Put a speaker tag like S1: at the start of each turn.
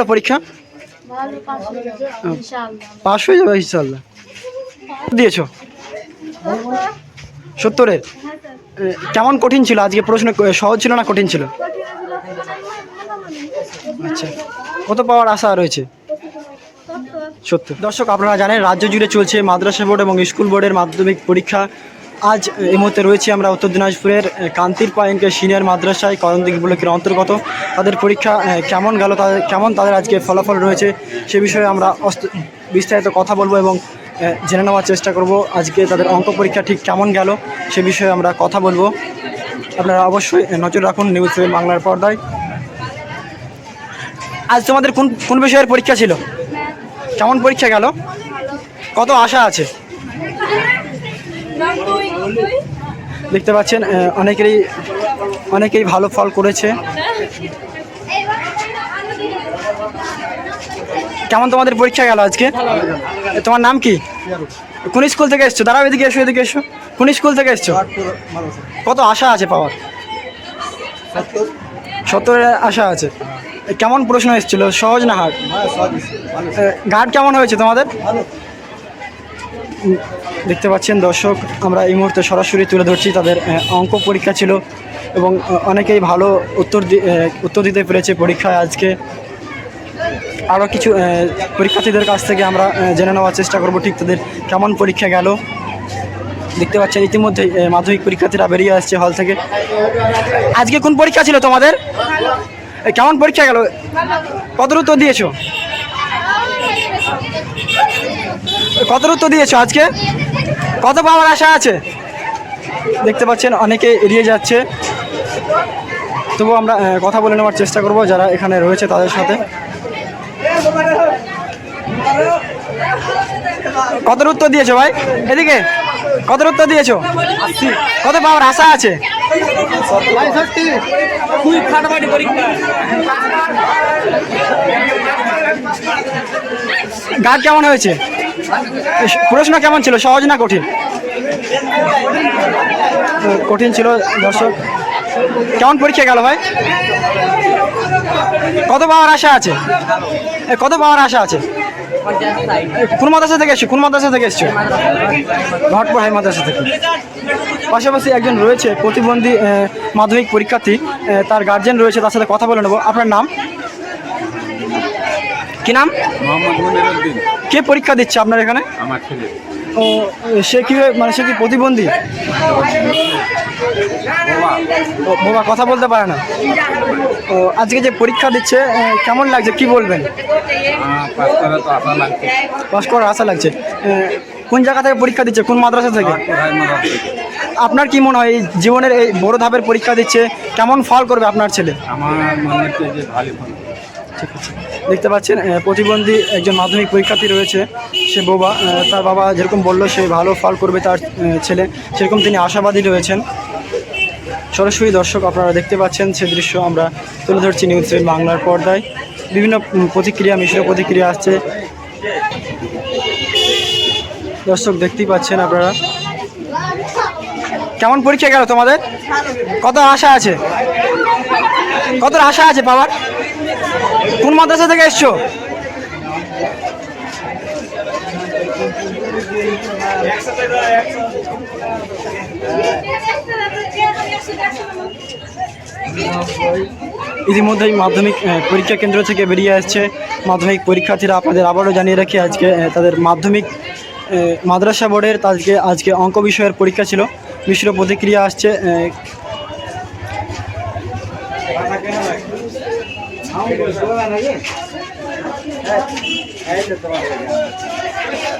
S1: গেল পরীক্ষা?
S2: পাস হয়ে যাবে
S1: ইনশাল্লাহ দিয়েছ? সত্তরের?
S2: হ্যাঁ
S1: কেমন কঠিন ছিল? আজকে প্রশ্ন সহজ ছিল না কঠিন ছিল? আচ্ছা। কত পাওয়ার আশা রয়েছে? সত্তর। দর্শক আপনারা জানেন রাজ্য জুড়ে চলছে মাদ্রাসা বোর্ড এবং স্কুল বোর্ডের মাধ্যমিক পরীক্ষা। আজ এই মুহূর্তে রয়েছি আমরা উত্তর দিনাজপুরের কান্তির পাইনকে সিনিয়র মাদ্রাসায় করণদিঘি ব্লকের অন্তর্গত। তাদের পরীক্ষা কেমন গেল, তাদের, কেমন তাদের আজকে ফলাফল রয়েছে সে বিষয়ে আমরা বিস্তারিত কথা বলব এবং জেনে নেওয়ার চেষ্টা করব। আজকে তাদের অঙ্ক পরীক্ষা ঠিক কেমন গেল সে বিষয়ে আমরা কথা বলব। আপনারা অবশ্যই নজর রাখুন নিউজ বাংলার পর্দায়। আজ তোমাদের কোন কোন বিষয়ের পরীক্ষা ছিল? কেমন পরীক্ষা গেল? কত আশা আছে? দেখতে পাচ্ছেন অনেকেরই অনেকেই ভালো ফল করেছে। কেমন তোমাদের পরীক্ষা গেল আজকে? তোমার নাম কি? কোন স্কুল থেকে এসছো? দাঁড়াও এদিকে এসো এদিকে এসো। কোন স্কুল থেকে এসছো? কত আশা আছে পাওয়ার? সত্তরের আশা আছে। কেমন প্রশ্ন এসেছিল? সহজ না হার্ড? গার্ড কেমন হয়েছে তোমাদের? দেখতে পাচ্ছেন দর্শক, আমরা এই মুহূর্তে সরাসরি তুলে ধরছি তাদের অঙ্ক পরীক্ষা ছিল এবং অনেকেই ভালো উত্তর উত্তর দিতে পেরেছে পরীক্ষায় আজকে। আরও কিছু পরীক্ষার্থীদের কাছ থেকে আমরা জেনে নেওয়ার চেষ্টা করব ঠিক তাদের কেমন পরীক্ষা গেল। দেখতে পাচ্ছেন ইতিমধ্যে মাধ্যমিক পরীক্ষার্থীরা বেরিয়ে আসছে হল থেকে। আজকে কোন পরীক্ষা ছিল তোমাদের? কেমন পরীক্ষা গেল? কত উত্তর দিয়েছ? কত উত্তর দিয়েছ আজকে? কত পাওয়ার আশা আছে? দেখতে পাচ্ছেন অনেকে এড়িয়ে যাচ্ছে। তবু আমরা কথা বলে নেওয়ার চেষ্টা করব যারা এখানে রয়েছে তাদের সাথে। কত উত্তর দিয়েছ ভাই? এদিকে কত উত্তর দিয়েছ? কত পাওয়ার আশা আছে? গার্ড কেমন হয়েছে? প্রশ্ন কেমন ছিল? সহজ না কঠিন? কঠিন ছিল, দর্শক। কেমন পরীক্ষা গেল ভাই? কত পাওয়ার আশা আছে? কত পাওয়ার আশা আছে? কোন মাদ্রাসা থেকে এসছো? কোন মাদ্রাসা থেকে এসছো? ঘটপুর হাই মাদ্রাসা থেকে। পাশাপাশি একজন রয়েছে, প্রতিবন্ধী মাধ্যমিক পরীক্ষার্থী। তার গার্জেন রয়েছে, তার সাথে কথা বলে নেব। আপনার নাম? কি নাম? কে পরীক্ষা দিচ্ছে আপনার এখানে?
S3: আমার ছেলে।
S1: ও সে কি মানে সে কি প্রতিবন্ধী? বাবা। কথা বলতে পারে না। ও আজকে যে পরীক্ষা দিচ্ছে কেমন লাগছে? কি বলবেন?
S3: পাস
S1: করার আশা লাগছে। কোন জায়গা থেকে পরীক্ষা দিচ্ছে? কোন মাদ্রাসা থেকে? আপনার কি মনে হয় এই জীবনের এই বড় ধাপের পরীক্ষা দিচ্ছে কেমন ফল করবে আপনার ছেলে?
S3: আমার মনে হচ্ছে যে ভালো
S1: ঠিক আছে দেখতে পাচ্ছেন প্রতিবন্ধী একজন মাধ্যমিক পরীক্ষার্থী রয়েছে, সে বোবা তার বাবা যেরকম বলল, সে ভালো ফল করবে তার ছেলে, সেরকম তিনি আশাবাদী রয়েছেন। সরাসরি দর্শক আপনারা দেখতে পাচ্ছেন, সে দৃশ্য আমরা তুলে ধরছি নিউজ বাংলার পর্দায়। বিভিন্ন প্রতিক্রিয়া মিশ্র প্রতিক্রিয়া আসছে। দর্শক দেখতেই পাচ্ছেন আপনারা। কেমন পরীক্ষা গেল তোমাদের? কত আশা আছে? কত আশা আছে পাওয়ার? কোন মাদ্রাসা থেকে এসছো? ইতিমধ্যেই মাধ্যমিক পরীক্ষা কেন্দ্র থেকে বেরিয়ে আসছে। মাধ্যমিক পরীক্ষার্থীরা আপনাদের আবারও জানিয়ে রাখি, আজকে তাদের মাধ্যমিক মাদ্রাসা বোর্ডের তাদেরকে আজকে অঙ্ক বিষয়ের পরীক্ষা ছিল। মিশ্র প্রতিক্রিয়া আসছে हाँ बस दो आना ये। है है तो तुम्हारा